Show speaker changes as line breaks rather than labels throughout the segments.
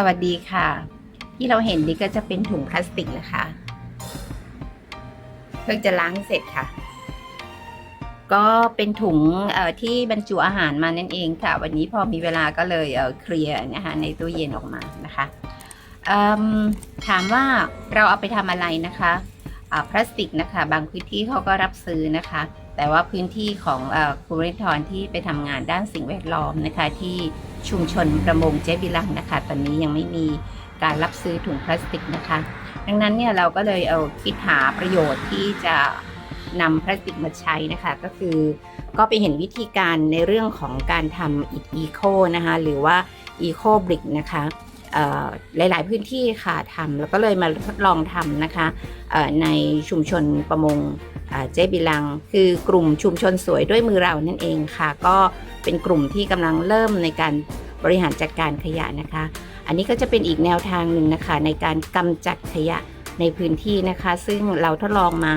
สวัสดีค่ะ ที่เราเห็นนี่ก็จะเป็นถุงพลาสติกนะคะเพิ่งจะล้างเสร็จค่ะ ก็เป็นถุงที่บรรจุอาหารมานั่นเองค่ะ วันนี้พอมีเวลาก็เลยเคลียร์นะคะในตู้เย็นออกมานะคะถามว่าเราเอาไปทำอะไรนะคะ พลาสติกนะคะ บางพื้นที่เขาก็รับซื้อนะคะ แต่ว่าพื้นที่ของอครูริทรที่ไปทำงานด้านสิ่งแวดล้อมนะคะ ที่ชุมชนประมงเจ๊บิลังนะคะ ตอนนี้ยังไม่มีการรับซื้อถุงพลาสติกนะคะ ดังนั้นเนี่ยเราก็เลยเอาคิดหาประโยชน์ที่จะนำพลาสติกมาใช้นะคะ ก็คือก็ไปเห็นวิธีการในเรื่องของการทำอิฐอีโคนะคะ หรือว่าอีโคบริกนะคะ หลาย ๆ พื้นที่ค่ะทำแล้วก็เลยมาทดลองทำนะคะในชุมชนประมงเจ๊บิลัง คือกลุ่มชุมชนสวยด้วยมือเรานั่นเองค่ะ ก็เป็นกลุ่มที่กำลังเริ่มในการบริหารจัดการขยะนะคะ อันนี้ก็จะเป็นอีกแนวทางหนึ่งนะคะ ในการกำจัดขยะในพื้นที่นะคะ ซึ่งเราทดลองมา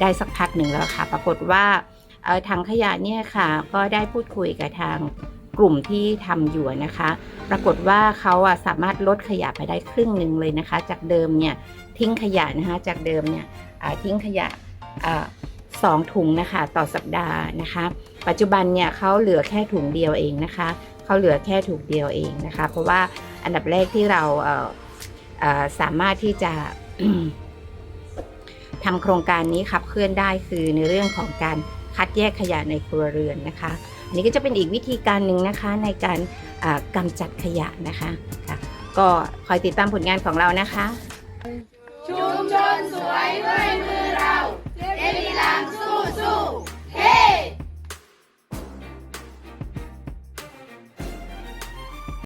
ได้สักพักหนึ่งแล้วค่ะ ปรากฏว่าเอ่อถังขยะเนี่ยค่ะก็ได้พูดคุยกับทาง กลุ่มที่ทำอยู่นะคะ ปรากฏว่าเขาอะสามารถลดขยะไปได้ครึ่งหนึ่งเลยนะคะ จากเดิมเนี่ยทิ้งขยะนะคะ จากเดิมเนี่ยทิ้งขยะสองถุงนะคะต่อสัปดาห์นะคะ ปัจจุบันเนี่ยเขาเหลือแค่ถุงเดียวเองนะคะเขาเหลือแค่ถุงเดียวเองนะคะ เพราะว่าอันดับแรกที่เราเสามารถที่จะทำโครงการนี้ขับเคลื่อนได้คือในเรื่องของการคัดแยกขยะในครัวเรือนนะคะ อันนี้ก็จะเป็นอีกวิธีการหนึ่งนะคะในการอ่ากำจัดขยะนะคะค่ะก็คอยติดตามผลงานของเรานะคะ
ชุมชนสวยด้วยมือ